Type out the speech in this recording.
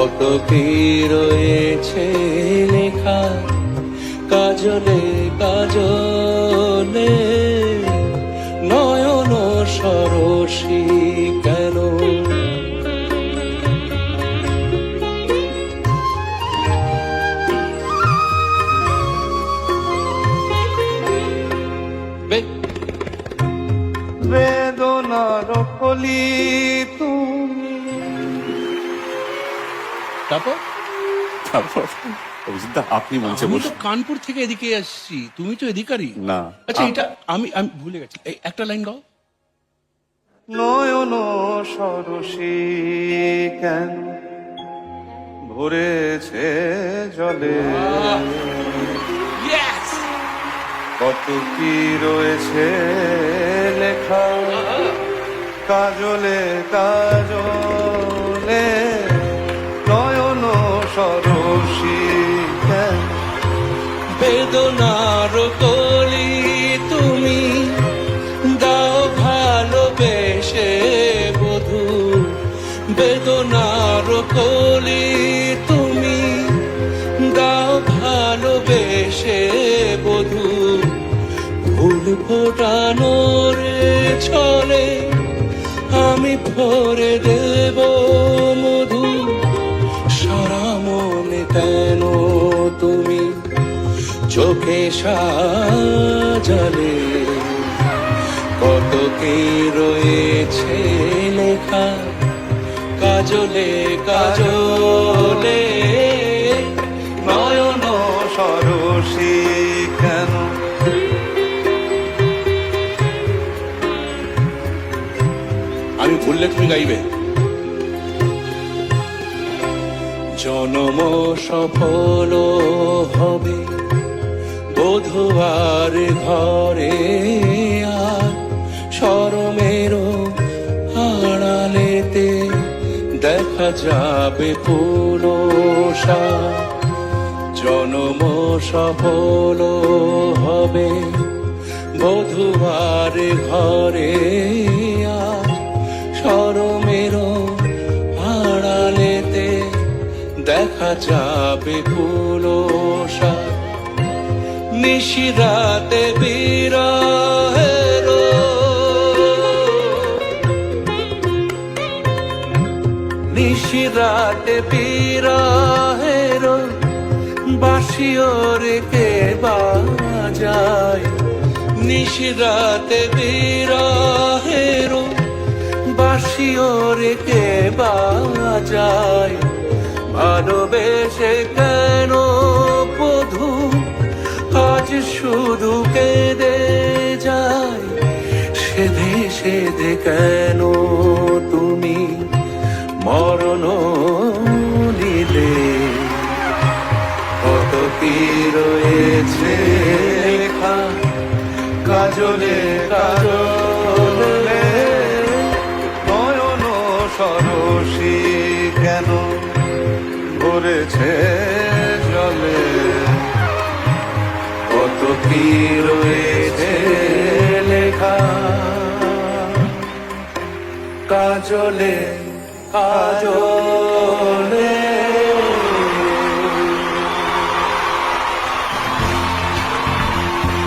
কত কি রয়েছে লেখা? কাজলে কাজলে নয়ন সরসী কেন? বেদনার কলি তুমি তারপর? তারপর? আপনি মঞ্চে আমি তো বসুন। কানপুর থেকে এদিকে আসছি। তুমি তো এদিকারই। না। আচ্ছা এটা আমি আমি ভুলে গেছি। এই একটা লাইন গাও। নয়ন সরসী কেন ভরেছে জলে? কত কি রয়েছে লেখা? কাজলে কাজলে। বেদনার কলি তুমি দাও ভালোবেসে বধু। বেদনার কলি তুমি দাও ভালোবেসে বধু। ফুল ফোটানোর ছলে আমি ভরে দেব মধু। সারা মনে কেন তুমি চোখে সাজালে কত কি রয়েছে লেখা কাজলে কাজলে নয়ন সরসী কেন? আমি ভুললে তুমি গাইবে। জনম সফল বধুয়ার ঘরে আর সরমের আড়ালেতে দেখা যাবে পুলসা জনম সফল হবে বধুয়ার ঘরে আর সরমের আড়ালেতে দেখা যাবে কুলসা নিশিরাতে বিরহের। নিশিরাতে বিরহের বাসিওরে কে বাজায়? নিশিরাতে বিরহের বাসিওরে কে বাজায়? ভালোবেসে সেধে কেন তুমি মরণ নিলে? কত কি রয়েছে কাজলে কাজলে নয়ন সরসী কেন ভরেছে জলে? কত কি রয়েছে কাজলে কাজলে।